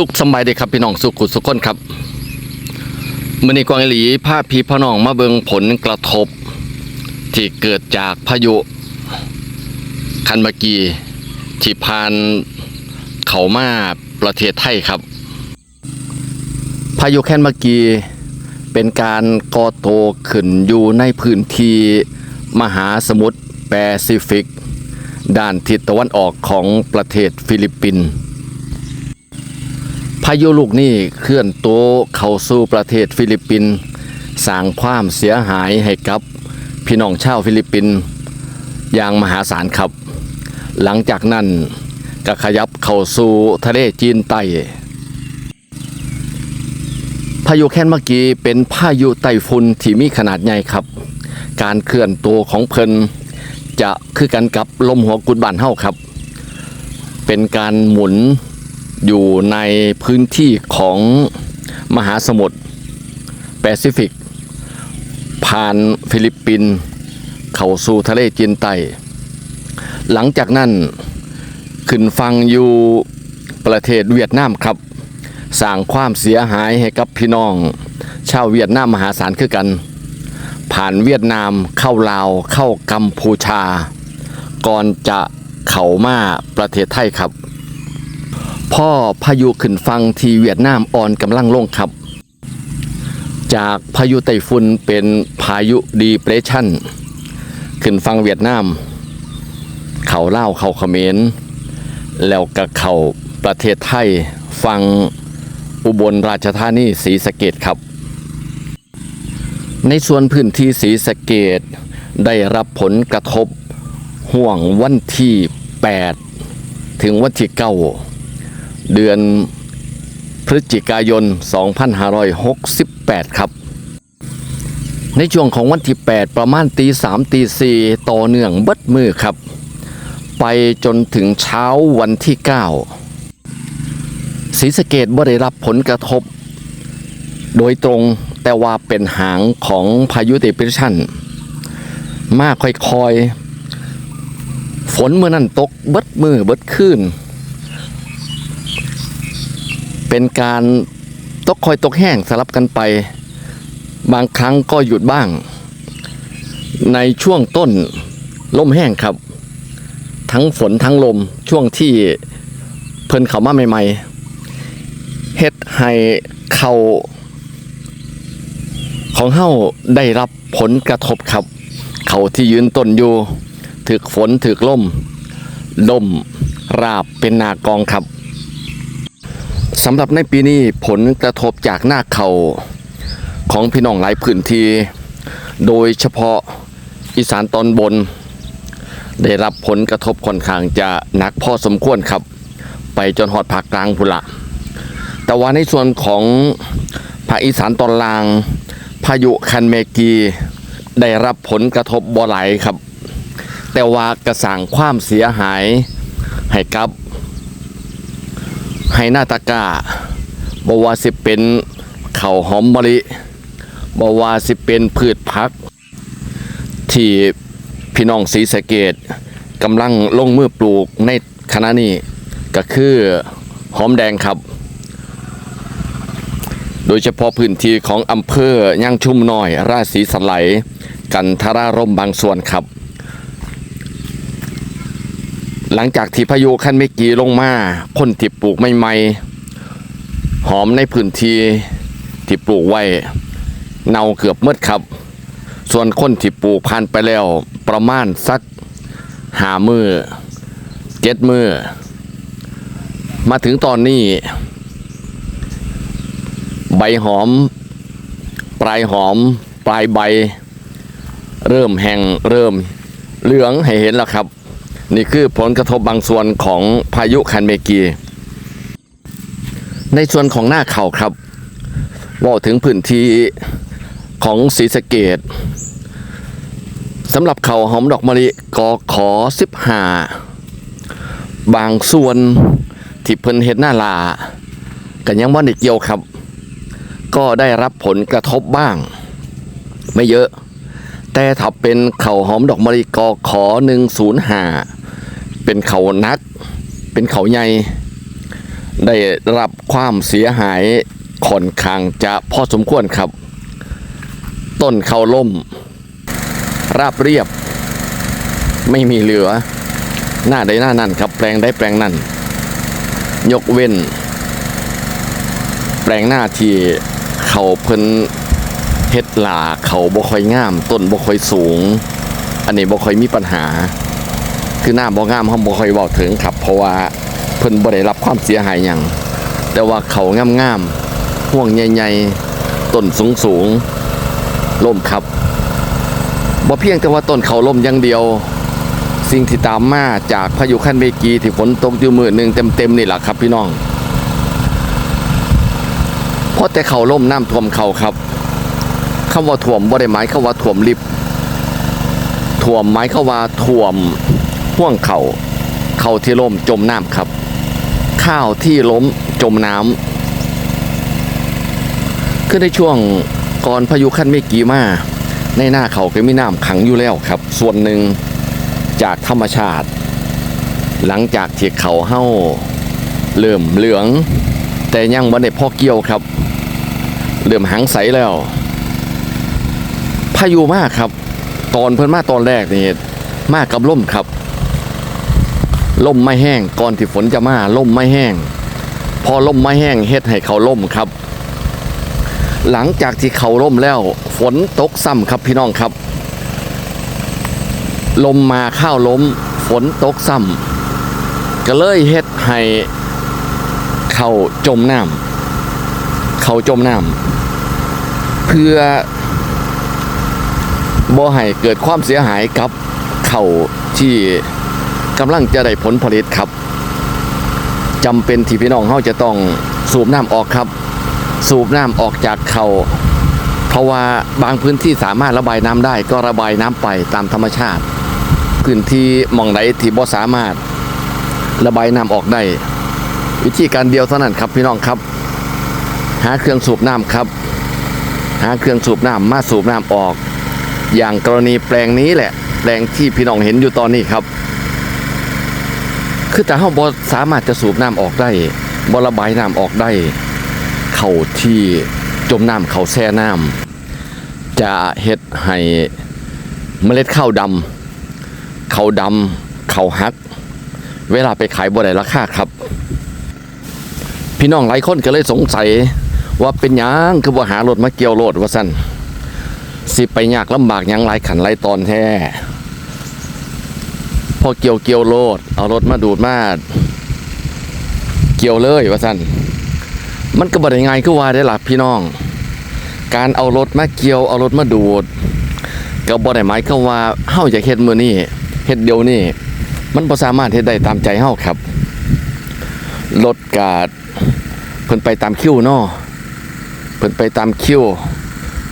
สุขสบายด็กครับพี่น้องสุขุสุขคนครับมือนี้กวางอีหลีพาพี่พ่อน้องมาเบิงผลกระทบ ที่เกิดจากพายุ คันเมอกีที่พานเขามาประเทศไทยครับ พายุแคนเมอกีเป็นการก่อโตขึ้นอยู่ในพื้นที่มหาสมุทรแปซิฟิก ด้านทิศตะวันออกของประเทศฟิลิปปินส์ายุลูกนี้เคลื่อนตัวเข้าสู่ประเทศฟิลิปปินส์สร้างความเสียหายให้กับพี่น้องชาวฟิลิปปินส์อย่างมหาศาลครับ หลังจากนั้นก็ขยับเข้าสู่ทะเลจีนใต้พายุแคนเมื่อกี้เป็นพายุไต้ฝุ่นที่มีขนาดใหญ่ครับ การเคลื่อนตัวของเพลินจะคือกันกับลมหัวกุดบานเฮาครับ เป็นการหมุน อยู่ในพื้นที่ของมหาสมุทรแปซิฟิก ผ่านฟิลิปปินส์เข้าสู่ทะเลจีนใต้ หลังจากนั้นขึ้นฟังอยู่ประเทศเวียดนามครับสร้างความเสียหายให้กับพี่น้อง ชาวเวียดนามมหาศาลคือกัน ผ่านเวียดนามเข้าลาวเข้ากัมพูชา ก่อนจะเข้ามาประเทศไทยครับ พ่อพายุขึ้นฟังที่เวียดนามอ่อนกำลังลงครับ จากพายุไต้ฝุ่นเป็นพายุดีเพรสชันขึ้นฟังเวียดนาม เขาเล่าเขาเขมรแล้วก็เขาประเทศไทยฟังอุบลราชธานีศรีสะเกดครับ ในส่วนพื้นที่ศรีสะเกดได้รับผลกระทบห่วงวันที่ 8 ถึงวันที่9 เดือนพฤศจิกายน 2568 ครับ ในช่วงของวันที่ 8 ประมาณตี3ตี4ต่อเนื่องเบัดมือครับ ไปจนถึงเช้าวันที่ 9ศรีสะเกดบ่ได้รับผลกระทบ โดยตรงแต่ว่าเป็นหางของพายุเดพิชันมากค่อยๆ ฝนเมื่อนั้นตกเบิดมือเบิดคืน เป็นการตกคอยตกแห้งสลับกันไป บางครั้งก็หยุดบ้าง ในช่วงต้นลมแห้งครับ ทั้งฝนทั้งลมช่วงที่เพิ่นเขามาใหม่ๆเฮ็ดให้เขาของเฮาได้รับผลกระทบครับ เขาที่ยืนต้นอยู่ถึกฝนถึกลมลมราบเป็นนากองครับ สำหรับในปีนี้ผลกระทบจากหน้าเขาของพี่น้องหลายพื้นที่โดยเฉพาะอีสานตอนบน ได้รับผลกระทบค่อนข้างจะหนักพอสมควรครับ ไปจนหอดภาคกลางพุละ แต่ว่าในส่วนของภาคอีสานตอนล่าง พายุคันเมกีได้รับผลกระทบบ่หลายครับ แต่ว่ากระสังความเสียหายให้กับ ให้หน้าตากาบว่าสิเป็นเข่าหอมมะลิบว่าสิเป็นพืชพัก ที่พี่น้องศรีสะเกดกำลังลงมือปลูกในขณะนี้ก็คือหอมแดงครับ โดยเฉพาะพื้นที่ของอำเภอย่างชุ่มน้อย ราศีสไลยกันทารารมบางส่วนครับ หลังจากที่พายุขั้นเมกีลงมาคนที่ปลูกใหม่ๆหอมในพื้นที่ที่ปลูกไว้เน่าเกือบมืดครับ ส่วนคนที่ปลูกพันไปแล้วประมาณสักหามือเจ็ดมือ มาถึงตอนนี้ ใบหอม ปลายหอม ปลายใบ เริ่มแห้งเริ่มเหลืองให้เห็นแล้วครับ นี่คือผลกระทบบางส่วนของพายุคันเมกี ในส่วนของหน้าเขาครับว่าถึงพื้นที่ของศรีสะเกดสำหรับเขาหอมดอกมะลิกอขอสิบหาบางส่วนที่เพิ่นเห็ดหน้าลากันยังว่าได้เกี่ยวครับ ก็ได้รับผลกระทบบ้าง ไม่เยอะ แต่ถ้าเป็นเขาหอมดอกมะลิกอขอหนึ่งศูนย์หา เป็นเขานัก เป็นเขาใหญ่ ได้รับความเสียหายค่อนข้างจะพอสมควรครับ ต้นเขาล่ม ราบเรียบ ไม่มีเหลือ หน้าใดหน้านั่นครับ แปลงได้แปลงนั่น ยกเว้น แปลงหน้าที่เขาเพิ่นเฮ็ดหลาเขาบ่ค่อยงาม ต้นบ่ค่อยสูง อันนี้บ่ค่อยมีปัญหา คือหน้าบ่งามเฮาบ่ค่อยเว้าถึงครับ เพราะว่าเพิ่นบ่ได้รับความเสียหายหยังแต่ว่าเขางามๆห่วงใหญ่ๆต้นสูงๆล่มครับบ่เพียงแต่ว่าต้นเขาล่มอย่างเดียว สิ่งที่ตามมาจากพายุคันเบกีที่ฝนตกอยู่มือหนึ่งเต็มๆนี่แหละครับพี่น้องเพราะแต่เขาล่มน้ำท่วมเขาครับคำว่าท่วมบ่ได้หมายคำว่าท่วมลิบท่วมหมายคำว่าท่วม ห่วงเขาเขาที่ล่มจมน้ำครับ ข้าวที่ล้มจมน้ำคือในช่วงก่อนพายุคันเมกีมาในหน้าเขาก็มีน้ำขังอยู่แล้วครับ ส่วนหนึ่งจากธรรมชาติ หลังจากที่เขาเห่าเริ่มเหลือง แต่ยังบ่ได้พอเกี่ยวครับเริ่มหางใสแล้วพายุมากครับ ตอนเพิ่นมาตอนแรกนี่มากกับล่มครับ ล่มไม่แห้งก่อนที่ฝนจะมาล่มไม่แห้ง พอล่มไม่แห้งเฮ็ดให้เขาล่มครับ หลังจากที่เขาล่มแล้ว ฝนตกซ้ำครับพี่น้องครับ ลมมาข้าวล้ม ฝนตกซ้ำก็เลยเฮ็ดให้เขาจมน้ำเขาจมน้ำเพื่อบ่ให้เกิดความเสียหายกับเขาที่ กำลังจะได้ผลผลิตครับจำเป็นที่พี่น้องเขาจะต้องสูบน้ำออกครับ สูบน้ำออกจากเขาเพราะว่าบางพื้นที่สามารถระบายน้ำได้ก็ระบายน้ำไปตามธรรมชาติ พื้นที่มองไหนที่บ่สามารถระบายน้ำออกได้ วิธีการเดียวเท่านั้นครับพี่น้องครับ หาเครื่องสูบน้ำครับ หาเครื่องสูบน้ำมาสูบน้ำออก อย่างกรณีแปลงนี้แหละ แปลงที่พี่น้องเห็นอยู่ตอนนี้ครับ คือแต่เขาบ่สามารถจะสูบน้ำออกได้บ่ระบายน้ำออกได้ เขาที่จมน้ำเขาแช่น้ำจะเฮ็ดให้เมล็ดข้าวดำเขาดำเขาฮัก เวลาไปขายบ่ได้ราคาครับ พี่น้องหลายคนก็เลยสงสัยว่าเป็นหยังคือบ่หารถมาเกี่ยวรถว่าซั่นสิไปยากลำบากหยังหลายขันหลายตอนแท้ พอเกี่ยวเกี่ยวโลด เอารถมาดูดมาเกี่ยวเลยว่าซั่นมันก็บ่ได้ง่ายคือว่าได้ล่ะพี่น้อง การเอารถมาเกี่ยวเอารถมาดูดก็บ่ได้หมายความว่าเฮาอยากเฮ็ดมื้อนี้เฮ็ดเดียวนี้มันบ่สามารถเฮ็ดได้ตามใจเฮาครับรถกาดเพิ่นไปตามคิวเนาะเพิ่นไปตามคิว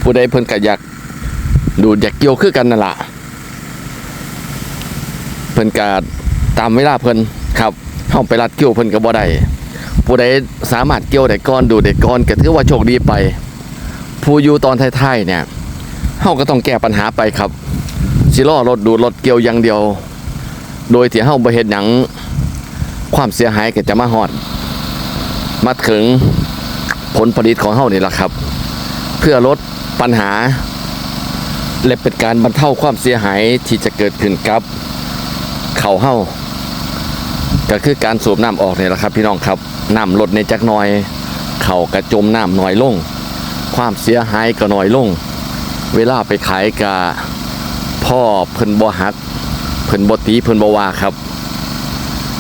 ผู้ใดเพิ่นก็อยากดูดอยากเกี่ยวคือกันนั่นล่ะ พิ่นก็ตามเวลาเพิ่นครับเฮาไปรัดคิวเพิ่นก็บ่ได้ผู้ใดสามารถเกี่ยวได้ก่อนดูได้ก่อนก็ถือว่าโชคดีไป ผู้อยู่ตอนท้ายๆเนี่ยเฮาก็ต้องแก้ปัญหาไปครับสิล้อรถดูดรถเกี่ยวอย่างเดียว โดยที่เฮาบ่เฮ็ดหยังความเสียหายก็จะมาฮอดมาถึงผลผลิตของเฮานี่แหละครับ เพื่อลดปัญหา และเป็นการบรรเทาความเสียหายที่จะเกิดขึ้นกับ เขาเฮาก็คือการสูบน้ำออกเนี่แหละครับ พี่น้องครับน้ำลดในจักน่อย เขากระจมน้ำน้อยลง ความเสียหายก็น้อยลง เวลาไปขายกาพ่อเพิ่นบ่หัก เพิ่นบ่ตีเพิ่นบ่ว่าครับ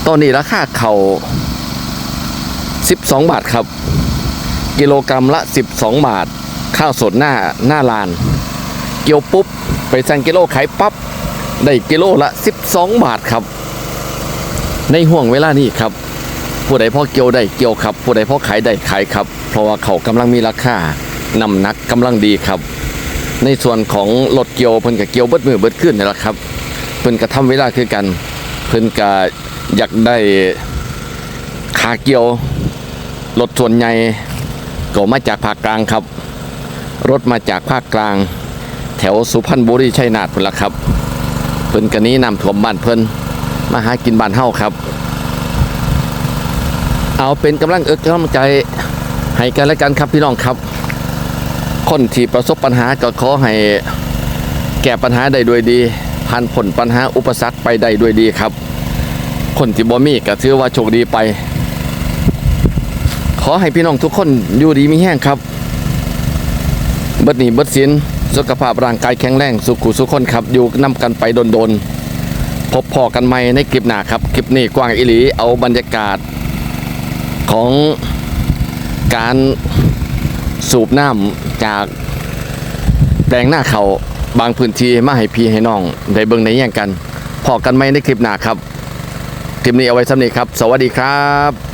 ตอนนี้ราคาเขา12 บาทครับ กิโลกรัมละ 12 บาท ข้าวสดหน้าหน้าลาน เกี่ยวปุ๊บ ไปสั่งกิโลขายปั๊บ ได้กิโลละ 12 บาทครับ ในห่วงเวลานี้ครับ ผู้ใดพ่อเกี่ยวได้เกี่ยวครับ ผู้ใดพ่อขายได้ขายครับ เพราะว่าเขากำลังมีราคานำหนักกำลังดีครับ ในส่วนของรถเกี่ยวเพิ่นกับเกี่ยวเบิดมือเบิดขึ้นนี่แหละครับ เพิ่นก็ทำเวลาคือกัน เพิ่นก็อยากได้ขาเกี่ยวรถส่วนใหญ่ก็มาจากภาคกลางครับ รถมาจากภาคกลาง แถวสุพรรณบุรีชัยนาทพุ่นละครับ เพิ่นกันนี้นำถ่วมบ้านเพิ่นมาหากินบ้านเฮาครับ เอาเป็นกำลังเอิกกำลังใจให้กันและกันครับพี่น้องครับ คนที่ประสบปัญหาก็ขอให้แก้ปัญหาได้ด้วยดีผ่านผลปัญหาอุปสรรคไปได้ด้วยดีครับ คนที่บ่มีก็ถือว่าโชคดีไป ขอให้พี่น้องทุกคนอยู่ดีมีแห้งครับ เบิดหนีเบิดสิน สุขภาพร่างกายแข็งแรงสุขุสุขคนครับ อยู่นำกันไปโดนๆ พบพอกันใหม่ในคลิปหน้าครับ คลิปนี้กว้างอิหลีเอาบรรยากาศของการสูบน้ำจากแปลงหน้าเขาบางพื้นที่มาให้พี่ให้น้อง ได้เบิ่งในแย่งกัน พอกันไหมในคลิปหน้าครับ คลิปนี้เอาไว้สำนี้ครับ สวัสดีครับ